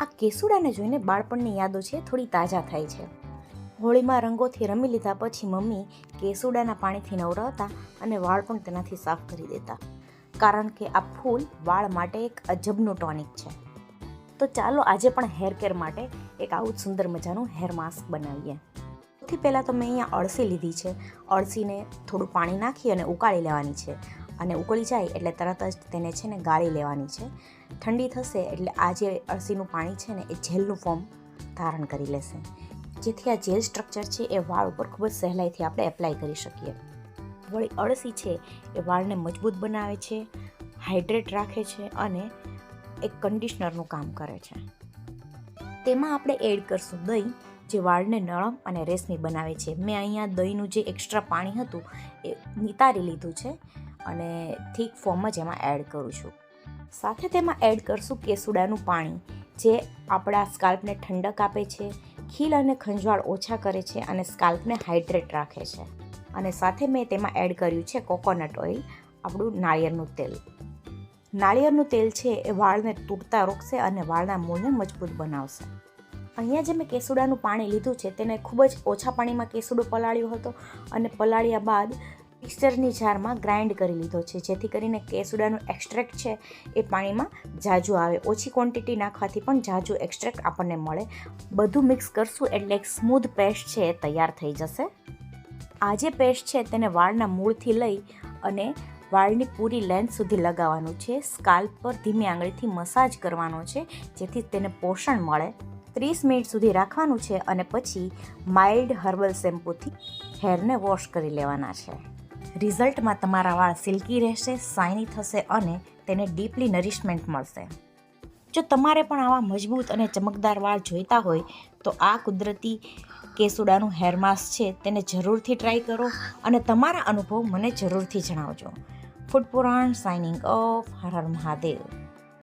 આ કેસુડાને જોઈને બાળપણની યાદો છે થોડી તાજા થાય છે. હોળીમાં રંગોથી રમી લીધા પછી મમ્મી કેસુડાના પાણીથી નવરાવતા અને વાળ પણ તેનાથી સાફ કરી દેતા. કારણ કે આ ફૂલ વાળ માટે એક અજબનું ટોનિક છે. તો ચાલો આજે પણ હેર કેર માટે એક આવું જ સુંદર મજાનું હેર માસ્ક બનાવીએ. સૌથી પહેલાં તો મેં અહીંયા અળસી લીધી છે. અળસીને થોડું પાણી નાખી અને ઉકાળી લેવાની છે. અને ઉકળી જાય એટલે તરત જ તેને છે ને ગાળી લેવાની છે. ઠંડી થશે એટલે આ જે અળસીનું પાણી છે ને એ જેલનું ફોર્મ ધારણ કરી લેશે. જેથી આ જેલ સ્ટ્રક્ચર છે એ વાળ ઉપર ખૂબ જ સહેલાઈથી આપણે એપ્લાય કરી શકીએ. વળી અળસી છે એ વાળને મજબૂત બનાવે છે, હાઇડ્રેટ રાખે છે અને એક કન્ડિશનરનું કામ કરે છે. તેમાં આપણે એડ કરશું દહીં, જે વાળને નરમ અને રેશમી બનાવે છે. મેં અહીંયા દહીંનું જે એક્સ્ટ્રા પાણી હતું એ નિતારી લીધું છે. અને થીક ફોર્મ જ એમાં એડ કરું છું. સાથે તેમાં એડ કરશું કેસુડાનું પાણી, જે આપણા સ્કાલ્પને ઠંડક આપે છે, ખીલ અને ખંજવાળ ઓછા કરે છે અને સ્કાલ્પને હાઇડ્રેટ રાખે છે. અને સાથે મેં તેમાં એડ કર્યું છે કોકોનટ ઓઇલ આપણું નાળિયેરનું તેલ. નાળિયેરનું તેલ છે એ વાળને તૂટતા રોકશે અને વાળના મૂળને મજબૂત બનાવશે. અહીંયા જે મેં કેસુડાનું પાણી લીધું છે તેને ખૂબ જ ઓછા પાણીમાં કેસુડો પલાળ્યો હતો અને પલાળ્યા બાદ મિક્સચરની જારમાં ગ્રાઇન્ડ કરી લીધો છે. જેથી કરીને કેસુડાનું એક્સ્ટ્રેક્ટ છે એ પાણીમાં જાજુ આવે. ઓછી ક્વોન્ટિટી નાખવાથી પણ જાજુ એક્સ્ટ્રેક્ટ આપણને મળે. બધું મિક્સ કરશું એટલે એક સ્મૂધ પેસ્ટ છે એ તૈયાર થઈ જશે. આ જે પેસ્ટ છે તેને વાળના મૂળથી લઈ અને વાળની પૂરી લેન્થ સુધી લગાવવાનું છે. સ્કાલ્પ પર ધીમી આંગળીથી મસાજ કરવાનો છે, જેથી તેને પોષણ મળે. ત્રીસ મિનિટ સુધી રાખવાનું છે અને પછી માઇલ્ડ હર્બલ શેમ્પૂથી હેરને વોશ કરી લેવાના છે. રિઝલ્ટમાં તમારા વાળ સિલ્કી રહેશે શાઇની થશે અને તેને ડીપલી નરિશમેન્ટ મળશે. જો તમારે પણ આવા મજબૂત અને ચમકદાર વાળ જોઈતા હોય, તો આ કુદરતી કેસુડાનું હેર માસ્ક છે, તેને જરૂરથી ટ્રાય કરો અને તમારા અનુભવ મને જરૂરથી જણાવજો. ફૂડ પુરાણ સાઇનિંગ ઓફ, હર હર મહાદેવ.